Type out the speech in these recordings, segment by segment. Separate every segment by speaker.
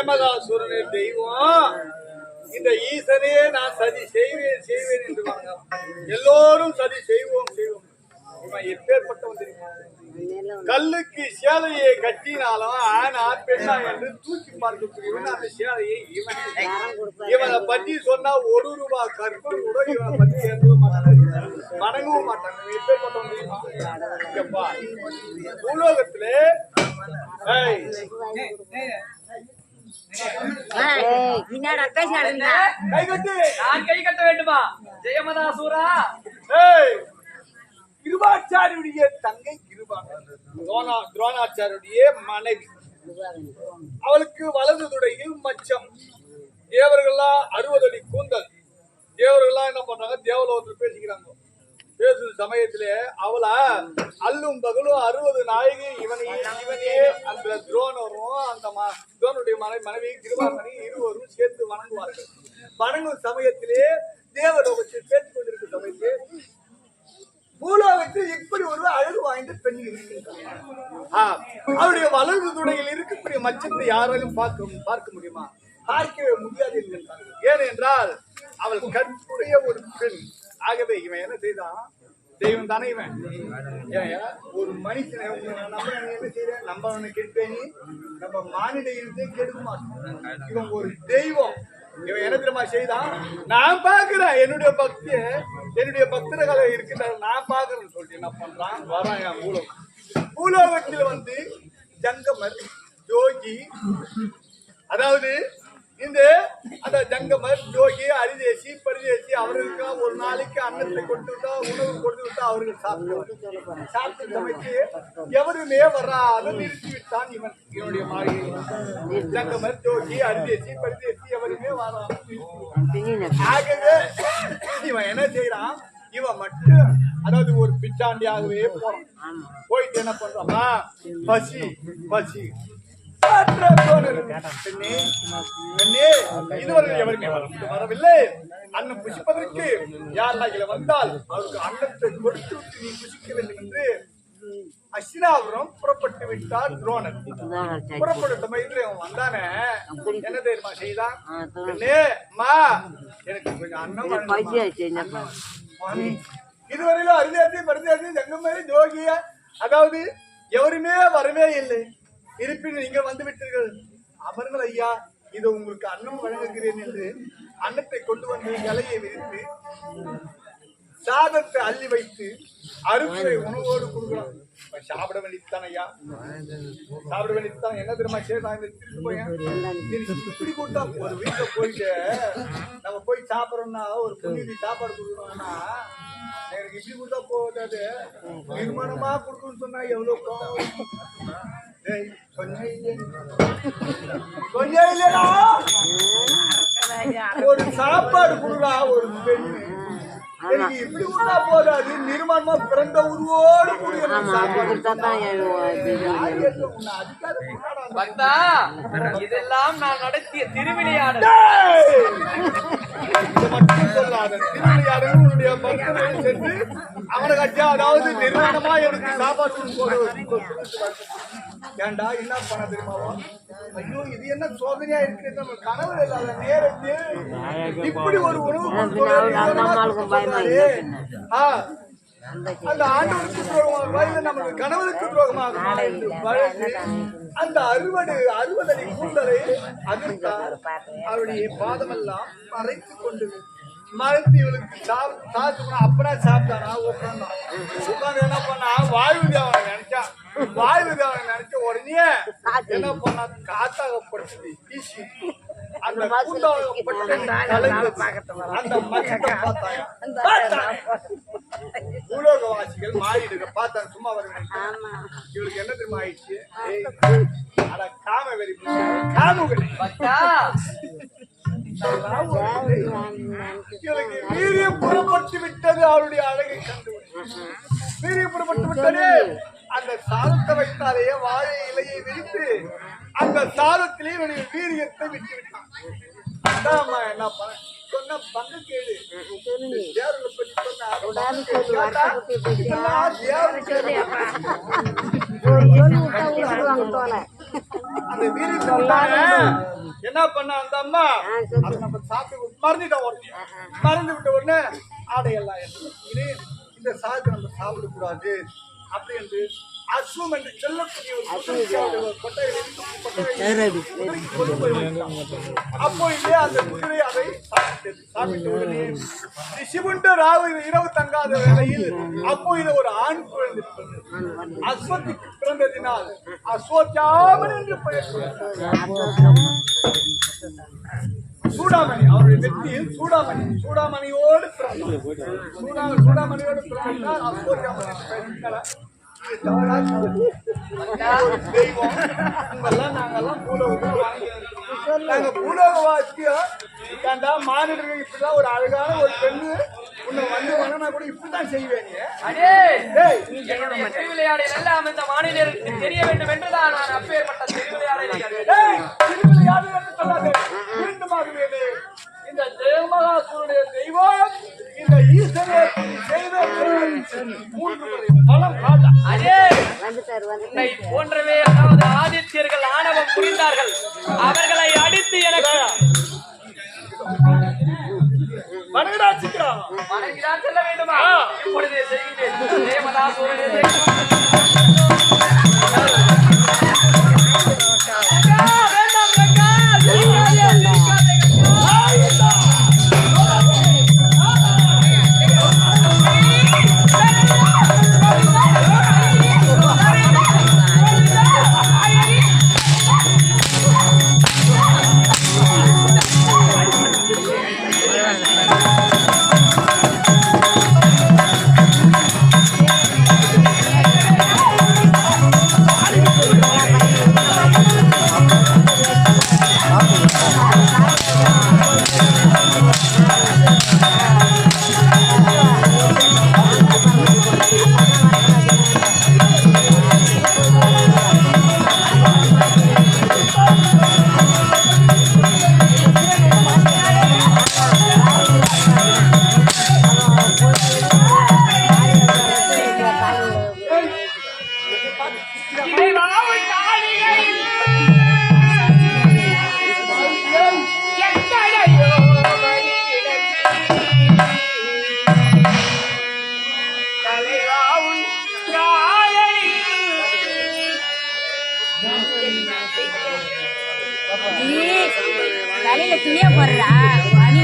Speaker 1: ஜெயமதாசுரனே தெய்வம். இந்த ஈசனே நான் சதி செய்வேன் செய்வேன் என்று எல்லோரும் சதி செய்வோம் செய்வோம். இவன் எப்பேற்பட்டவன் தெரியுமா? கல்லுக்கு சேலையை கட்டினாலும் ஆனா பெண்ணா என்று தூக்கி பார்க்கக்கூடியவன் அந்த சேலையை இவன். இவனை பத்தி சொன்னா ஒரு ரூபாய் கற்பம் கூட இவனை பத்தி எழுத மாட்டாங்க மடங்கவும் மாட்டாங்க இவன் எப்பேற்பட்டவன் தெரியுமா? பூலோகத்திலே ஏய்,
Speaker 2: என்னடா பேசினாருங்க
Speaker 1: கை கட்டு
Speaker 3: நான் கை கட்ட வேண்டுமா? ஜெயமதாசூரா
Speaker 1: ஏய், கிருபாச்சாரியுடைய தங்கை கிருபா. துரோணா துரோணாச்சாரியுடைய மனைவி. அவளுக்கு வலது துடையில் மச்சம். தேவர்கள்லாம் அறுபது அடி கூந்தல். தேவர்கள்லாம் என்ன பண்றாங்க? தேவலோகத்தில் பேசிக்கிறாங்க. பேசும் சமயத்திலே அவளா அல்லும் பகலும் அறுபது நாயகி இவனையே இவனே அந்த துரோணரும் அந்த ம- மனைவி மனைவி கிருபாமணி இருவரும் சேர்த்து வணங்குவார்கள். வணங்கும் சமயத்திலே தேவலோகத்தில் பேசிக் கொண்டிருக்கும் சமயத்திலே பூலோகத்தில் இப்படி ஒரு அழகு வாய்ந்த பெண் இருக்கின்றார் அவருடைய வளர்ந்த துணையில் இருக்கக்கூடிய மச்சத்தை யாராலும் பார்க்க பார்க்க முடியுமா? பார்க்கவே முடியாது என்கின்றார்கள் ஏனென்றால் அவள் கற்புடைய ஒரு பெண். ஆகவே இவன் என்ன செய்தான்? தெய்வம் தானே இவன். ஏன், ஒரு மனுஷனை நம்ம என்ன செய்யறேன் நம்ம அவனை நம்ம மானிட இனத்தை கெடுக்க மாட்டோம் இவன் ஒரு தெய்வம். இவன் என்ன தெரியுமா செய்தான்? நான் பாக்குறேன் என்னுடைய பக்தி என்னுடைய பக்தர்களை இருக்கிறார் நான் பாக்குறேன்னு சொல்லிட்டு என்ன பண்றான்? வரான் என் மூலம். பூலோகத்தில் வந்து ஜங்கமர் ஜோகி அதாவது இந்த அந்த ஜங்கமர் ஜோகி அரிதேசி பரிதேசி அவர்களுக்கு ஒரு நாளைக்கு அன்னத்தை கொடுத்து விட்டா உணவு கொடுத்து விட்டா அவர்கள் சாப்பிடுவார் சாப்பிட்டு சமைத்து எவருமே வராத நிறுத்தி விட்டான் இவன். இவனுடைய மாளிகை. ஜங்கமர் ஜோகி அரிதேசி பரிதேசி எவருமே வராத ஆகவே இவன் என்ன செய்யறான் இவன் மட்டும் அதாவது ஒரு பிச்சாண்டியாகவே போறான். போயிட்டு என்ன பண்றாமா பசி பசி. வரவில்லை அன்னம் புசிப்பதற்கு யார் இதில் வந்தால் அவருக்கு அன்னத்தை கொடுத்து விட்டு நீ புசிக்க வேண்டும் என்று அசினாபுரம் புறப்பட்டு விட்டார் துரோணர் புறப்பட்ட சமயத்துல அவன் வந்தானே என்ன தெரியுமா செய்தான் பெண்ணே அம்மா எனக்கு கொஞ்சம் அன்னம் இதுவரையிலும் அருந்தாசி பருந்தாசி ஜங்கமரி ஜோகிய அதாவது எவருமே வரவே இல்லை இருப்பினும் நீங்கள் வந்து விட்டீர்கள். ஐயா இது உங்களுக்கு அன்னம் வழங்குகிறேன் என்று அன்னத்தை கொண்டு வந்து இலையை விரித்து சாதத்தை அள்ளி வைத்து அறுசுவை உணவோடு கொடுக்குறோம் இப்ப சாப்பிட வேண்டியதுதான் ஐயா. சாப்பிட வேண்டியதுதான். என்ன தெரியுமா இந்த திருட்டு போயேன். இப்படி கூட்டா ஒரு வீட்டுல போயிட்டு நம்ம போய் சாப்பிடறோம்னா ஒரு புண்ணியதி சாப்பாடு கொடுக்குறோம்னா எனக்கு இப்படி கொடுத்தா போதாது. நிர்மாணமா கொடுக்கணும்னு சொன்னா எவ்வளவு கொஞ்சம் இல்லையா? ஒரு சாப்பாடு கொடுறா ஒரு பெண்ணு. எனக்கு இப்படி கொடுத்தா போதாது. நிர்மாணமா பிறந்த உருவோடு
Speaker 3: பக்தா இதெல்லாம் நான் நடத்திய திருவிளையாடல்
Speaker 1: மட்டும் சொல்லாத. திருவிளையாடல் உன்னுடைய பக்தர்களை சென்று அதாவது நிர்வாணமா எனக்கு சாப்பாடு ஏன்டா என்ன பண்ண தெரியுமாவா ஐயோ இது என்ன சோதனையா இருக்கு? நம்ம கனவு இல்லாத நேரத்தில் இப்படி ஒரு உணவு அந்த ஆண்டவருக்கு துரோகமாக நமக்கு கணவனுக்கு துரோகமாக. வழக்கு. அந்த அறுவடை அறுவடை கூந்தலை அகழ்த்தார் அவருடைய பாதமெல்லாம் மறைத்துக் கொண்டது மறைத்து இவளுக்கு சாப்- சாப்பிட்டு போனா அப்படா சாப்பிட்டானா? உட்காந்தான் உட்காந்து என்ன பண்ணா? வாயு தேவனை நினைச்சான். வாயு தேவனை உடனே என்ன பண்ணா காத்தாகப்படுத்தி வீசி. அந்த கூந்தாகப்பட்ட கலைஞர் அந்த பார்த்தாங்க பூலோகவாசிகள் மாறிடுங்க. பார்த்தாங்க சும்மா வருவேன் இவளுக்கு என்ன தெரியுமா ஆயிடுச்சு? அட காம வெறி
Speaker 3: பக்தா
Speaker 1: இவளுக்கு வீரியம் புறப்பட்டு விட்டது அவளுடைய அழகை கண்டு. வீரியம் புறப்பட்டு விட்டது. அந்த சாதத்தை வைத்தாலே வாழை இலையை விரித்து அந்த சாதத்திலே இவனுடைய வீரியத்தை விட்டு விட்டான் என்ன பண்ண சொன்ன பங்கு கேடு என்ன பண்ண அந்த அம்மா? நம்ம சாப்பிட்டு மறந்துட்டோம் உடனே. மறந்து விட்ட உடனே ஆடையெல்லாம் இந்த சாக்கு நம்ம சாப்பிடக்கூடாது. அப்படி என்று அசுவம் என்று சொல்லக்கூடிய ஒரு. அப்போ இல்லையே அந்த குதிரை அதை சாப்பிட்டது சாப்பிட்ட உடனே ரிஷிபுண்டு ராவு இரவு தங்காத வேளையில் அப்போ இது ஒரு ஆண் குழந்தை. அஸ்வத்திக்கு பிறந்ததினால் அஸ்வத்தியாமன் என்று பெயர் சூடாமணி அவருடைய வெற்றியில் சூடாமணி சூடாமணியோடு பிறந்தார். சூடா சூடாமணியோடு பிறந்தால் தெய்வம் உங்கெல்லாம் நாங்கெல்லாம் பூலோகம் நாங்க பூலோக வாசியம் ஏண்டா மாநிலர்கள் இப்படிதான் ஒரு அழகான ஒரு பெண்ணு உன்னை வந்து வேணா கூட இப்படிதான் செய்வேன்.
Speaker 4: அடே திருவிளையாடல் எல்லாம் இந்த மாநிலருக்கு தெரிய வேண்டும் என்றுதான் நான் அப்பேற்பட்ட திருவிளையாடலை வணங்கிதான் செல்ல
Speaker 3: தலையில துணியா போடுறா. பனி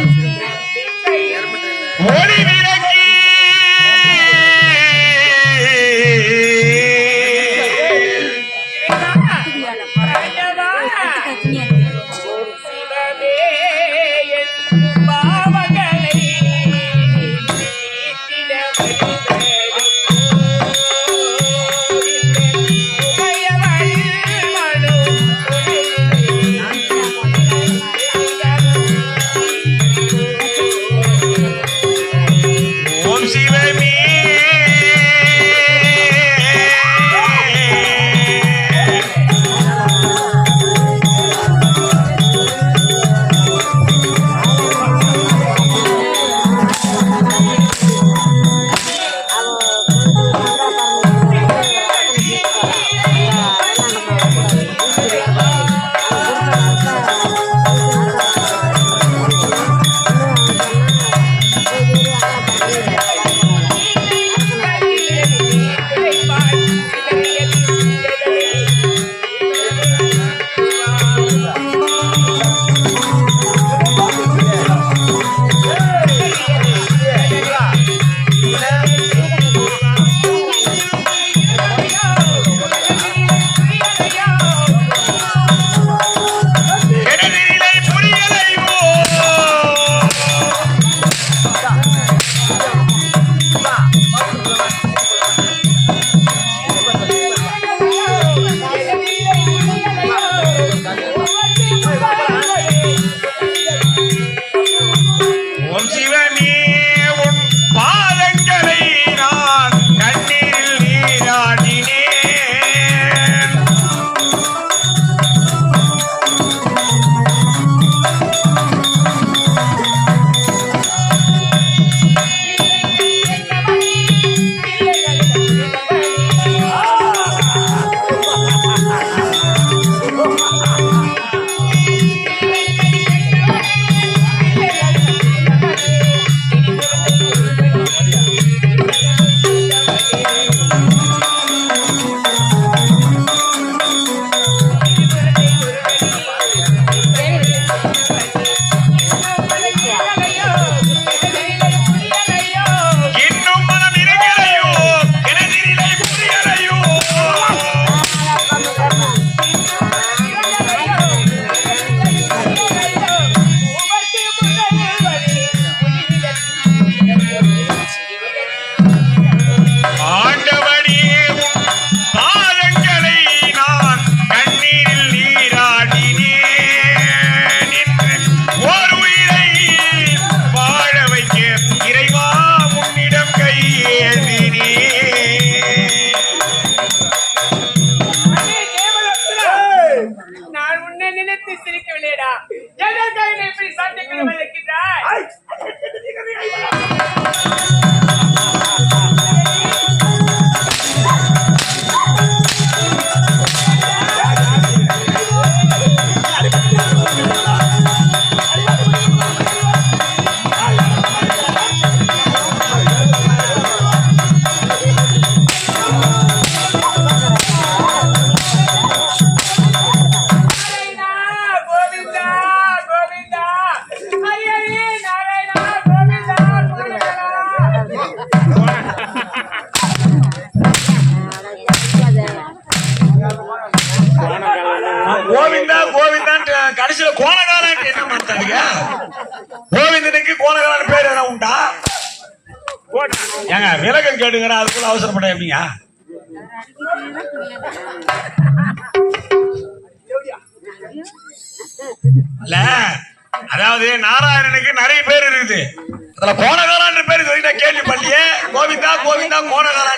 Speaker 5: கேள்வி நீ கோவிந்தா கோவிந்தா
Speaker 1: கோட நல்லா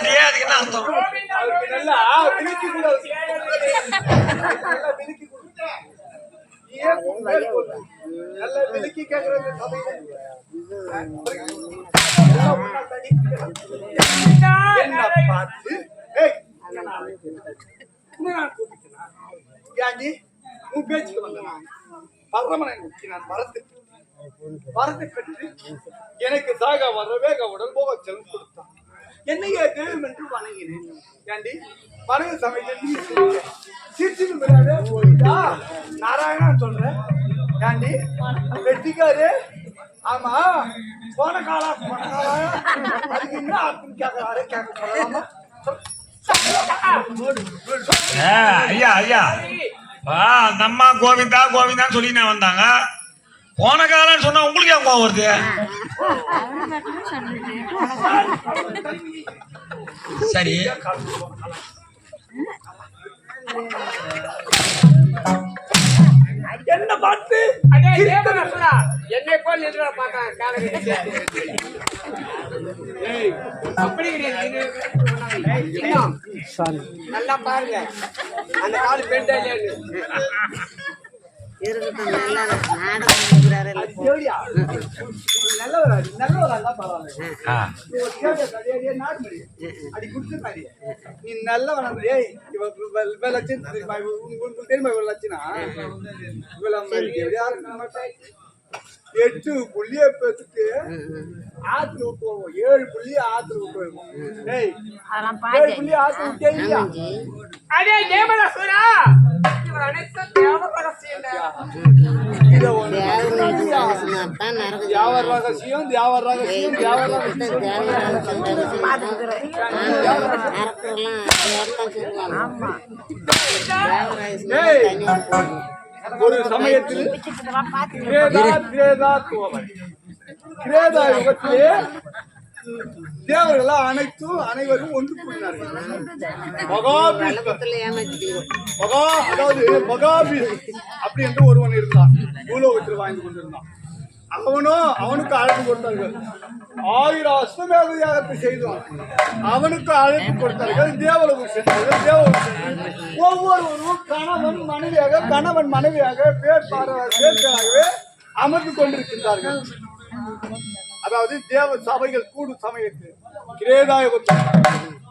Speaker 1: அதுக்கு கேக்குறது என்ன பார்த்து ஏய், நான் உன் பேச்சுக்கு வந்தேனா? பரமனை நோக்கி நான் வரத்து வரத்தை பெற்று எனக்கு சாக வர வேக உடல் போக செல்வம் கொடுத்தான் என்னையே தேவம் என்று வணங்கினேன். ஏண்டி? மறைவு சமயத்தில் நீ சொல்ற. போயிட்டா நாராயணா சொல்றேன் ஏண்டி? வெட்டிக்காரு. ஆமா. போன காலா போன காலா. அதுக்கு என்ன அர்த்தம் கேட்கறாரு கேட்க சொல்லலாமா
Speaker 5: ஐயா ஐயா. ஆ, அம்மா கோவிந்தா கோவிந்தான்னு சொல்லி நான் வந்தாங்க. கோணகாரன் சொன்னா உங்களுக்கு ஏன் கோவம் வருது. சரி.
Speaker 1: என்ன பார்த்து?
Speaker 3: என்னை போல் நின்ற இன்னும் நல்லா பாருங்க. அந்த கால் பெண்டா இல்லையான்னு.
Speaker 2: இருக்கட்டும் நல்லா நாடகம் இருக்கிறாரு
Speaker 1: நீ நல்லவனா ஏய், இவ இவ- இவ லட்சணம் தெரியுமா? இவ- உங்க- உங்களுக்கு தெரியுமா இவ லட்சணம்? இவள மாதிரி எப்படியா இருக்க மாட்டா? எட்டு புள்ளிய பெத்துட்டு ஆத்துல விட்டுவோம் ஏழு புள்ளிய ஆத்துல
Speaker 2: அதெல்லாம்
Speaker 1: ஏழு புள்ளிய ஆத்துல
Speaker 3: அடே தேவனசுரா
Speaker 1: தியாவர் ரகசியம் தியாவர் ரகசியம் தியாவர் ரகசியம் ஒரு சமயத்தில் கிரேதா கிரேதா கிரேதா யுகத்திலே தேவர்கள் அனைத்தும் அனைவரும் ஒன்று கூடினார்கள். மகாபீஷ்மர். மகா அதாவது மகாபீஷ் அப்படி என்று ஒருவன் இருந்தான். பூலோகத்தில் வாழ்ந்து கொண்டிருந்தான். அவனும் அவனுக்கு அழைப்பு கொடுத்தார்கள். ஆயிரம் அஸ்வமேத யாகத்தை செய்தான். அவனுக்கு அழைப்பு கொடுத்தார்கள். தேவலுக்கு சென்றார்கள். தேவலோகம் ஒவ்வொருவரும் கணவன் மனைவியாக கணவன் மனைவியாக பேர் பார அமர்ந்து கொண்டிருக்கின்றார்கள். அதாவது தேவ சபைகள் கூடும் சமயத்தில் கிரேதாயுகத்தில்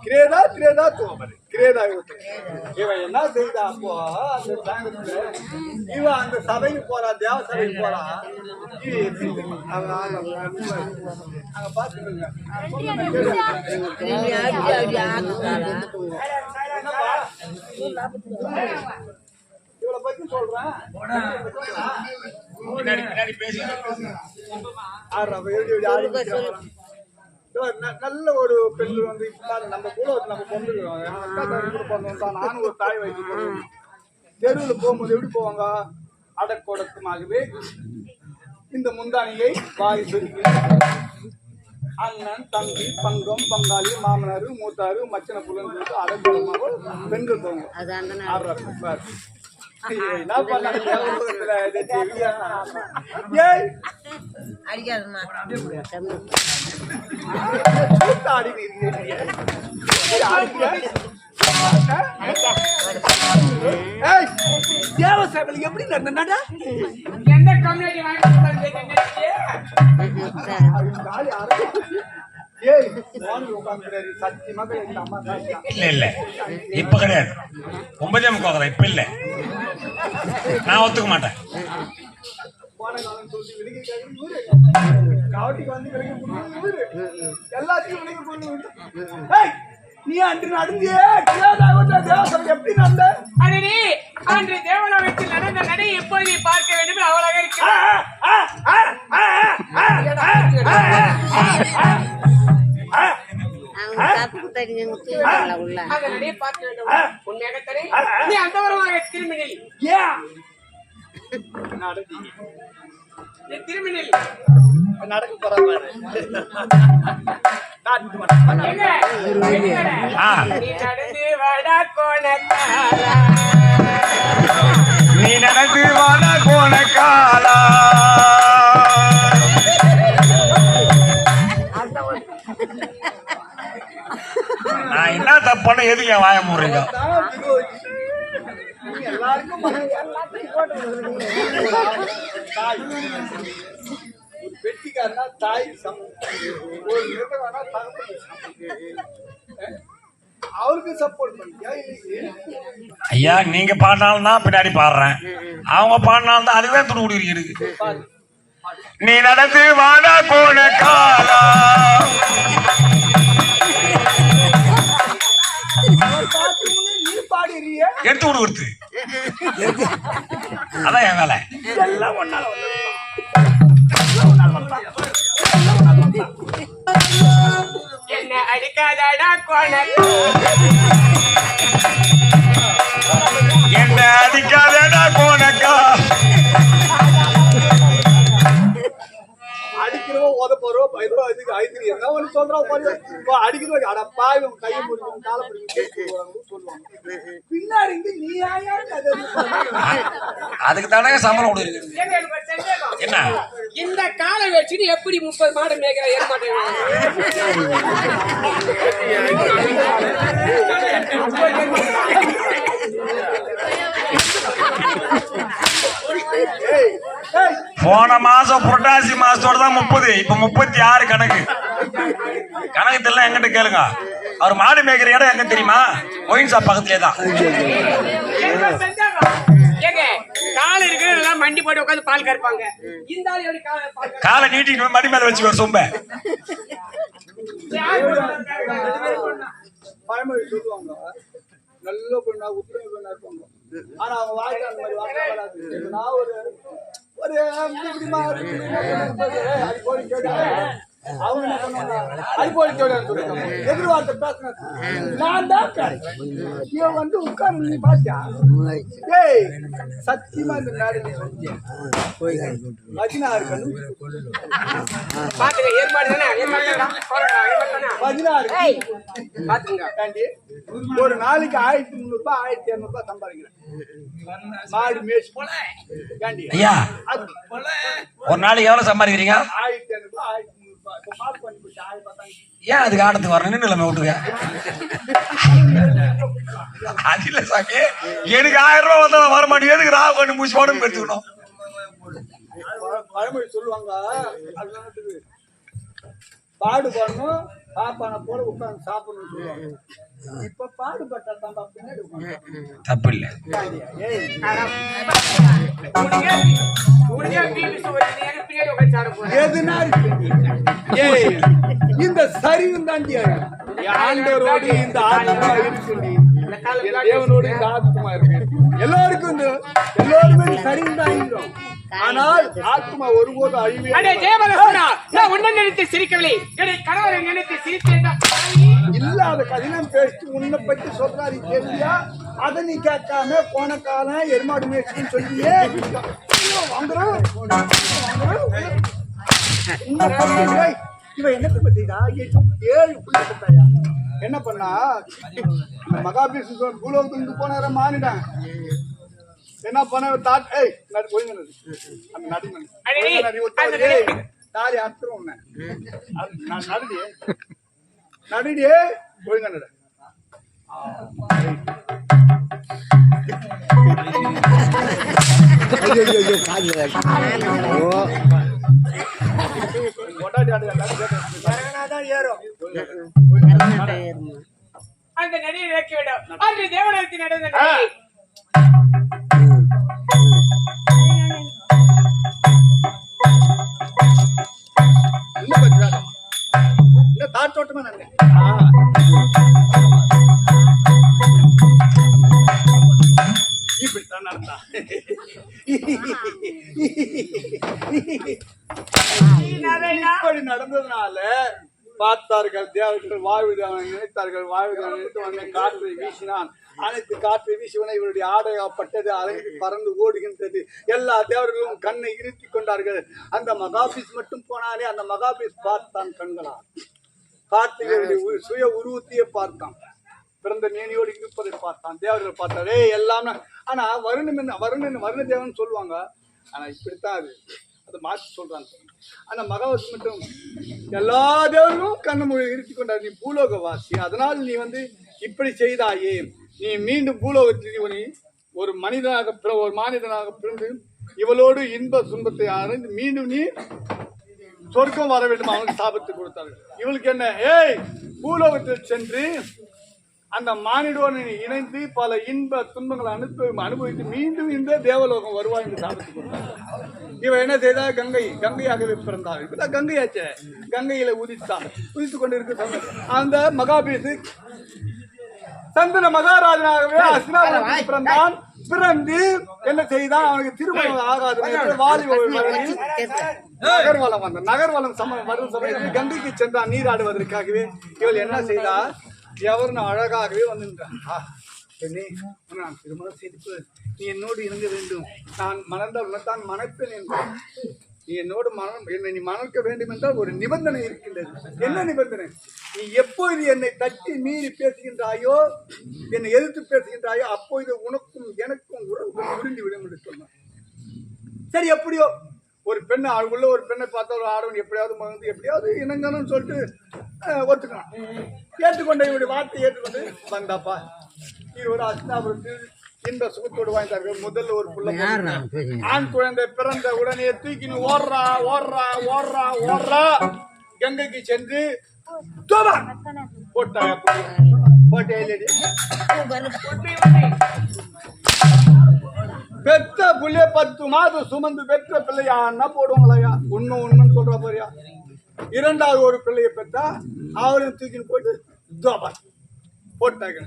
Speaker 1: கிரேதா கிரேதா தோமர் கிரேதாயுகத்தில் இவன் என்ன செய்தா? அப்போ அந்த இவன் அந்த சபைக்கு போறா தேவ சபைக்கு போறா. இவன் எப்படி தெரியுமா? அவன் அவன் அங்க பாத்துக்கோங்க. என்னப்பா? இவளை பத்தி சொல்றேன்.
Speaker 5: பின்னாடி பின்னாடி பேசி.
Speaker 1: நல்ல ஒரு பெண் வந்து இப்ப நம்ம கூட ஒரு நம்ம பொண்ணு இருக்கிறோம். எங்க அக்கா தம்பி கூட பிறந்தவங்க தான். நானும் ஒரு தாய் வயசு தெருவில் போகும்போது எப்படி போவாங்க? அடக்கொடக்கமாகவே இந்த முந்தானியை வாய் அண்ணன் தம்பி பங்கம் பங்காளி மாமனார் மூத்தாரு மச்சன புலன் சொல்லிட்டு அடக்கொடமாக பெண்கள் போவாங்க. என்ன பண்ணாங்க? தேவலோகத்துல? இது தெரியா? ஏய்.
Speaker 2: அடிக்காதுமா
Speaker 1: கூத்தாடி நிற்கிறீங்க. ஏய், ஆடுறியா? ஏய், தேவ சபையில எப்படி நடந்தா
Speaker 3: எந்த கம்யூனிட்டி வாங்கி
Speaker 5: இல்ல இல்ல இப்ப கிடையாது ஒன்பதே முக்கால் இப்ப இல்ல நான் ஒத்துக்க மாட்டேன்
Speaker 1: நீ அன்று தேவசபை எப்படி நடந்த
Speaker 3: அன்று தேவலோகத்தில் நடந்த நடை எப்போது நீ பார்க்க வேண்டும் அவளாக
Speaker 1: ஆ,
Speaker 3: இருக்கிறார் நீ திரும்பி நில்
Speaker 1: நடக்க போறா பாரு. காட்டுக்கு வரேன்.
Speaker 3: எங்க? எங்கடா?
Speaker 5: ஆ.
Speaker 3: நீ நடந்து வாடா
Speaker 5: கோணக்காலா. நான் என்ன தப்பான பண்ண எதுக்கு என் வாய
Speaker 1: முறீங்க வெட்டிக்காரனா தாய் ஒரு அவருக்கு சப்போர்ட்
Speaker 5: ஐயா நீங்க பாடினாலும் தான் பின்னாடி பாடுறேன். அவங்க பாடினாலும் தான் அதுவே துணி குடி இருக்கு. நீ நடந்து வாடா கோணக்காலா
Speaker 1: காலா.
Speaker 5: எடுத்து விடு கொடுத்து. அதான் என் வேலை.
Speaker 1: எல்லாம் ஒன்னால வந்து.
Speaker 3: என்ன அடிக்காதடா கோணக்காரா.
Speaker 5: என்ன அடிக்காதடா கோணக்கா?
Speaker 1: அடிக்கிறவன் உத போறோம் ஏதோ இதுக்கு ஐந்து என்ன ஒண்ணு சொல்றான் பாரு இப்போ அடிக்கிறவன் அடப்பா இவன் கையை முடிக்கும் காலை பிடிக்கும் சொல்லுவாங்க. பின்னாடி இருந்து நீ
Speaker 5: அதுக்கு தானே சம்பளம் கொடுக்குறது. என்ன?
Speaker 3: இந்த காலை வச்சுட்டு எப்படி முப்பது மாடு மேய்க்கிற? ஏற்பாடு
Speaker 1: ஏய் ஏய்
Speaker 5: போன மாசம் புரட்டாசி மாசத்தோட தான் முப்பது. இப்ப முப்பத்தி ஆறு கணக்கு. கணக்கு தெரியல எங்கிட்ட கேளுங்க. அவர் மாடு மேய்க்கிற இடம் எங்க தெரியுமா? ஒயின் ஷாப் பக்கத்துலயே தான்.
Speaker 3: கால் இருக்கிற எல்லாம் மண்டி போட்டு உட்காந்து பால் கறப்பாங்க. இந்த ஆள் எப்படி காலை பால் கறப்பாங்க?
Speaker 5: காலை நீட்டிட்டு மடி மேல வச்சுக்கோ சொம்ப?
Speaker 1: பழமொழி சொல்லுவாங்க. நல்ல பொண்ணா உத்தரவு பொண்ணா இருப்பாங்க. ஆனா அவங்க வாழ்க்கை அந்த மாதிரி வாழ்க்கை வராது நான் ஒரு ஒரு இப்படிமா அது அது போய் எதிர்வார்த்தை பேசுறேன் நான் தான் பேசுறேன். இவன் வந்து உட்கார்ந்து நீ பாத்தியா? ஏய் சத்தியமா இந்த நாடு நீ பதினாறு கண்ணு? பதினாறு ஒரு நாளைக்கு ஆயிரத்தி முந்நூறு ரூபாய் ஆயிரத்தி இருநூறு ரூபாய் சம்பாதிக்கிறேன். மாடு மேய்ச்சி. ஏண்டி,
Speaker 5: ஐயா
Speaker 1: அது.
Speaker 5: ஒரு நாளைக்கு எவ்வளவு சம்பாதிக்கிறீங்க?
Speaker 1: ஆயிரத்தி இருநூறு ரூபாய் ஆயிரத்தி
Speaker 5: ஏன் அதுக்கு ஆடத்துக்கு வரணும்னு நிலைமை விட்டுருக்க? விட்டுருங்க அது இல்ல சாமி. எனக்கு ஆயிரம் ரூபாய் வந்தா வர மாட்டேங்குது எதுக்கு ராகு கண்ணு மூச்சு உடம்பு எடுத்துக்கணும்
Speaker 1: பழமொழி சொல்லுவாங்க. பாடு பண்ணணும் பாப்பான போல உட்காந்து சாப்பிடணும்னு சொல்லுவாங்க.
Speaker 5: தப்பு இல்ல
Speaker 3: இருக்கு.
Speaker 1: இருக்கு இந்த சரிவு தாண்டி ஆண்டவரோடு இந்த ஆத்மா இருக்குண்டி என் தேவனோடு இந்த ஆத்மா இருக்கு எல்லாருக்கும் இந்த எல்லாருமே இந்த சரிவு தான் ஆனால் ஆத்மா ஒருபோதும் அழிவே
Speaker 3: அடே நான் உன்னை நினைத்து சிரிக்கவில்லை. என்னை கணவரை நினைத்து சிரித்தேன்
Speaker 1: இல்லாத கதினம் பேசிட்டு உன்னை பத்தி சொல்றாரு கேள்வியா? அதை நீ கேட்காம போன காலம் எருமாடு மேய்ச்சின்னு சொல்லியே. ஏய், இவன் என்னத்தை பத்திடா ஏழு புள்ளி கொடுத்தாயா? என்ன பண்ணா? இந்த மகாபீஷ்ணு பூலோகத்துக்கு போனார மானிட்டான் என்ன பண்ண தாட் ஏய் நடு நடு. அந்த நடி,
Speaker 3: நடி.
Speaker 1: தாலி அறுத்துரும் உன்னை நடுடி நடுடி இறங்குனாதான் ஏறும்.
Speaker 3: அந்த நடிகை அன்று தேவனத்தில் நடந்த
Speaker 1: காற்றோட்டமா நடங்க. இப்படித்தான் நடந்தா. இப்படி நடந்ததுனால பார்த்தார்கள் தேவர்கள் வாழ்விதவனை நினைத்தார்கள் வாழ்விதவனை நினைத்து காற்றை வீசினான். அனைத்து காற்றை வீசிவன இவருடைய ஆடையாப்பட்டது அலைந்து பறந்து ஓடுகின்றது. எல்லா தேவர்களும் கண்ணை இருத்தி கொண்டார்கள். அந்த மகாபீஸ் மட்டும் போனாலே அந்த மகாபீஸ் பார்த்தான் கண்களால். கார்த்திகையுடைய உ- சுய உருவத்தையே பார்த்தான். பிறந்த மேனியோடு இருப்பதை பார்த்தான். தேவர்கள் பார்த்தாரு. "ஏய், எல்லாம். ஆனா வருணம் என்ன வருணன் வருண தேவன் சொல்லுவாங்க. ஆனா இப்படித்தான் அது. அது மாற்றி சொல்றாங்க. ஆனா மகாவசி மட்டும் எல்லா தேவர்களும் கண்ணு இருத்தி கொண்டார். நீ பூலோகவாசி. அதனால் நீ வந்து இப்படி செய்தாயே. நீ மீண்டும் பூலோகத்தில் நீ ஒரு மனிதனாக ஒரு மானிடனாக பிறந்து இவளோடு இன்ப துன்பத்தை அறிந்து மீண்டும் நீ சொர்க்கம் வர வேண்டும் அவனுக்கு சாபத்தை கொடுத்தார்கள். இவளுக்கு என்ன? ஏய் பூலோகத்தில் சென்று அந்த மானிடோனை இணைந்து பல இன்ப துன்பங்களை அனுப்ப அனுபவித்து மீண்டும் இந்த தேவலோகம் வருவாய் என்று சாபத்தை கொடுத்தாங்க இவன் என்ன செய்தா? கங்கை கங்கையாகவே பிறந்தாள். இப்பதான் கங்கையாச்ச. கங்கையில உதித்தான் உதித்து கொண்டு இருக்க அந்த மகாபீசு சந்தன மகாராஜனாகவே அஸ்தினாபுரத்தில் பிறந்தான். பிறந்து என்ன செய்தான் அவனுக்கு திருமணம் ஆகாது. என்று வாலிப நகர்வலம் வந்தான். நகர்வலம் சம வரும் சமயத்தில் கங்கைக்கு சென்றான் நீராடுவதற்காகவே இவள் என்ன செய்தா? எவர்னு அழகாகவே வந்திருந்தான் ஆ, பெண்ணே நான் திருமணம் செய்து நீ என்னோடு இணங்க வேண்டும். நான் மணந்தால் உன்னைத்தான் மணப்பேன் என்றான். நீ என்னோடு மனம் என்னை நீ மணக்க வேண்டும் என்றால் ஒரு நிபந்தனை இருக்கின்றது. என்ன நிபந்தனை? நீ எப்பொழுது என்னை தட்டி மீறி பேசுகின்றாயோ என்னை எதிர்த்து பேசுகின்றாயோ அப்பொழுது உனக்கும் எனக்கும் உறவு புரிந்து விடும் என்று சொன்னான் சரி எப்படியோ ஒரு பெண்ணை அவளுக்குள்ள ஒரு பெண்ணை பார்த்தா ஒரு ஆடவன் எப்படியாவது மகந்து எப்படியாவது இணங்கணும்னு சொல்லிட்டு அஹ், ஒத்துக்கலாம் ஏற்றுக்கொண்ட இவருடைய வார்த்தை ஏற்றுக்கொண்டு வந்தாப்பா இருவர் அஸ்தாபுரத்தில் இன்ப சுகத்தோடு வாழ்ந்தார்கள். முதல்ல ஒரு புள்ள. ஆண் குழந்தை பிறந்த உடனே தூக்கி நீ ஓடுறா ஓடுறா ஓடுறா ஓடுறா. கங்கைக்கு சென்று! போட்டாங்க பெத்த புள்ளைய பத்து மாதம் சுமந்து பெற்ற பிள்ளையான்னா போடுவாங்களையா? உண்மை உண்மைன்னு சொல்ற போறியா இரண்டாவது ஒரு பிள்ளையை பெற்றா அவரையும் தூக்கின்னு போயிட்டு தோபா போட்டாங்க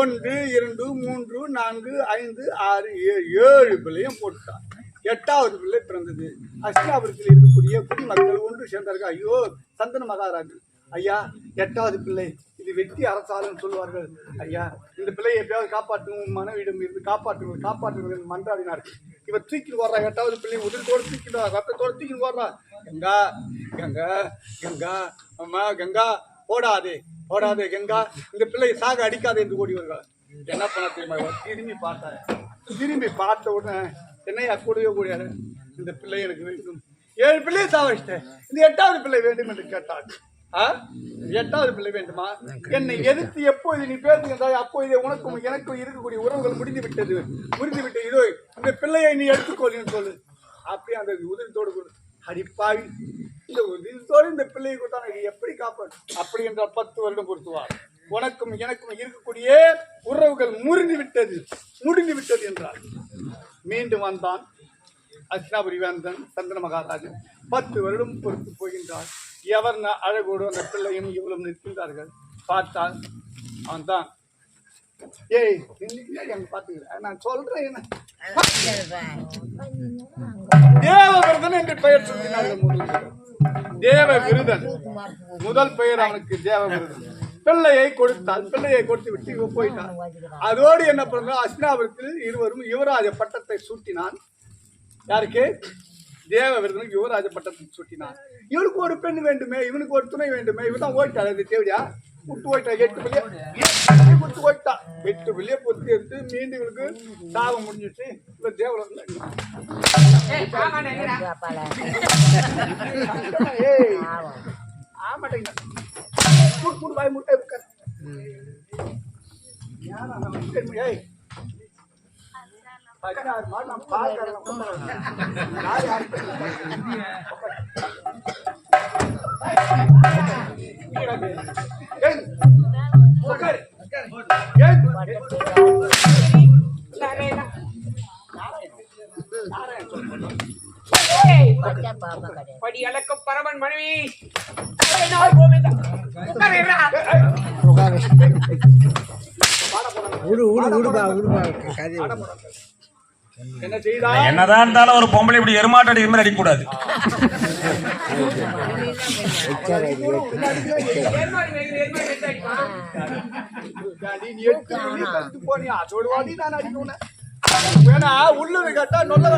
Speaker 1: ஒன்று இரண்டு மூன்று நான்கு ஐந்து ஆறு ஏழு ஏழு பிள்ளையும் போட்டுட்டான். எட்டாவது பிள்ளை பிறந்தது. அஸ்தினாபுரத்தில் இருக்கக்கூடிய குடிமக்கள் ஒன்று சேர்ந்தார்கள். ஐயோ சந்தன மகாராஜ். ஐயா எட்டாவது பிள்ளை. இது வெற்றி அரசாலும் சொல்லுவார்கள். ஐயா இந்த பிள்ளையை எப்படியாவது காப்பாற்றும் மனைவிடம் இருந்து காப்பாற்றுங்கள் காப்பாற்றுங்கள் என்று மன்றாடினார்கள் இவர் தூக்கிட்டு வர்றா எட்டாவது பிள்ளை உதிரத்தோடு தூக்கிட்டு வா ரத்தத்தோடு தூக்கிட்டு வர்றா. கங்கா கங்கா கங்கா அம்மா கங்கா ஓடாதே ஓடாதே கங்கா. இந்த பிள்ளை சாக அடிக்காதே என்று ஓடி என்ன பண்ண தெரியுமா திரும்பி பார்த்தாரு திரும்பி பார்த்த உடனே என்னையா கூடவே கூடியாரு இந்த பிள்ளை எனக்கு வேண்டும். ஏழு பிள்ளையை சாவடிச்சிட்டேன் இந்த எட்டாவது பிள்ளை வேண்டும் என்று கேட்டார் ஆ? எட்டாவது பிள்ளை வேண்டுமா? என்னை எதிர்த்து எப்போது நீ பேசுகின்றாய் அப்போதே உனக்கும் எனக்கும் இருக்கக்கூடிய உறவுகள் முடிந்து விட்டது முடிந்து விட்டு இதோ இந்த பிள்ளையை நீ எடுத்துக்கொள்ளின்னு சொல்லு. அப்படியே அந்த உதவித்தோடு கொடு அடிப்பாவி. இந்த உதவித்தோடு இந்த பிள்ளையை கொடுத்தா எப்படி காப்பாற்று? அப்படி என்றால் பத்து வருடம் பொறுத்துவார். உனக்கும் எனக்கும் இருக்கக்கூடிய உறவுகள் முறிந்து விட்டது. முடிந்து விட்டது என்றார். மீண்டும் வந்தான். அஸ்னாபுரி வேந்தன் சந்திர மகாராஜன் பத்து வருடம் பொறுத்து போகின்றார். எவர் அழகோடு அந்த பிள்ளையும் இவ்வளவு நிற்கின்றார்கள்? பார்த்தால் அவன் தான் ஏய் அங்க பாத்துக்கிறேன் நான் சொல்றேன் என்ன? தேவவிரதன் என்று பெயர் சொல்லினார்கள் முதல் தேவ விருதன் முதல் பெயர் அவனுக்கு தேவ விருதன் பிள்ளையை கொடுத்தால் பிள்ளையை கொடுத்து விட்டு இவன் போயிட்டான். அதோடு என்ன பண்ணா அஸ்னாபுரத்தில் இருவரும் யுவராஜ பட்டத்தை சூட்டினான். யாருக்கு? தேவ விருதனுக்கு யுவராஜ பட்டத்தை சூட்டினான். இவனுக்கு ஒரு பெண் வேண்டுமே இவனுக்கு ஒரு துணை வேண்டுமே இவன் தான் ஓட்டாள் தேவையா விட்டு ஓட்டா எட்டு பிள்ளைய விட்டு ஓட்டா. எட்டு பிள்ளைய பொத்தி எடுத்து மீண்டும் இவனுக்கு சாபம் முடிஞ்சிச்சு இப்ப தேவல
Speaker 3: ஏய், ஆமா, நினைக்கிறேன்.
Speaker 1: ஏய் ஆமாட்டேங்க மூடு மூடு வாய் மூட்டை ஏய் பதினாறு மாடு நம்ம பால்
Speaker 3: படி அளக்கும் பரமன் மனைவி நாராயணா, கோவிந்தா. உட்காருடா.
Speaker 6: விடு கதை
Speaker 5: என்னதான் இருந்தாலும் ஒரு பொம்பளை இப்படி எருமாட்டு அடிக்கிற மாதிரி
Speaker 1: ஏன்னா உள்ளது கேட்டா நொல்ல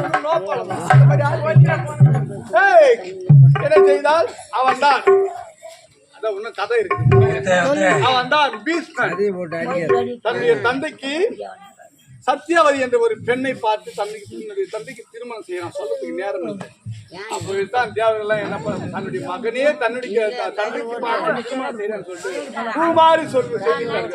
Speaker 1: என்ன செய்தால் அவன் தான் கதை இருக்கு அவன் தான் தன்னுடைய தந்தைக்கு சத்தியவதி என்ற ஒரு பெண்ணை பார்த்து தந்தைக்கு தன்னுடைய தந்தைக்கு திருமணம் செய்யறான் சொல்லத்துக்கு நேரம் இல்லை. அப்பொழுதுதான் தேவர்கள் என்ன பண்ண தன்னுடைய மகனே தன்னுடைய தந்தைக்கு பார்த்து திருமணம் செய்யறான்னு சொல்லிட்டு பூமாரி சொல்லி கூறினார்.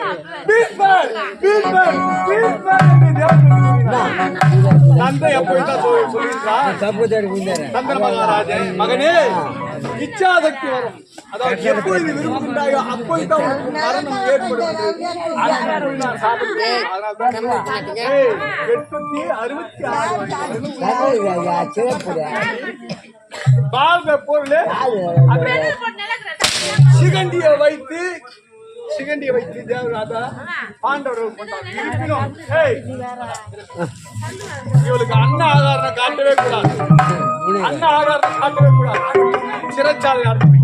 Speaker 1: தந்தை அப்பொழுதுதான் சொல்லி- சொல்லியிருக்கார் சந்திர மகாராஜன் மகனே இச்சாதக்தி வரும். அதாவது எப்பொழுது விரும்புகின்றாயோ அப்பொழுதுதான் உனக்கு மரணம் ஏற்படும் அறுபத்தி ஆறு வாழ்ந்த பொருள். சிகண்டியை வைத்து சிகண்டியை வைத்து தேவராஜா பாண்டவர்கள் கொண்டாங்க இருப்பினும் இவளுக்கு அன்ன ஆகாரம் காட்டவே கூடாது. அன்ன ஆகாரம் காட்டவே கூடாது. சிறைச்சாலை நடத்தி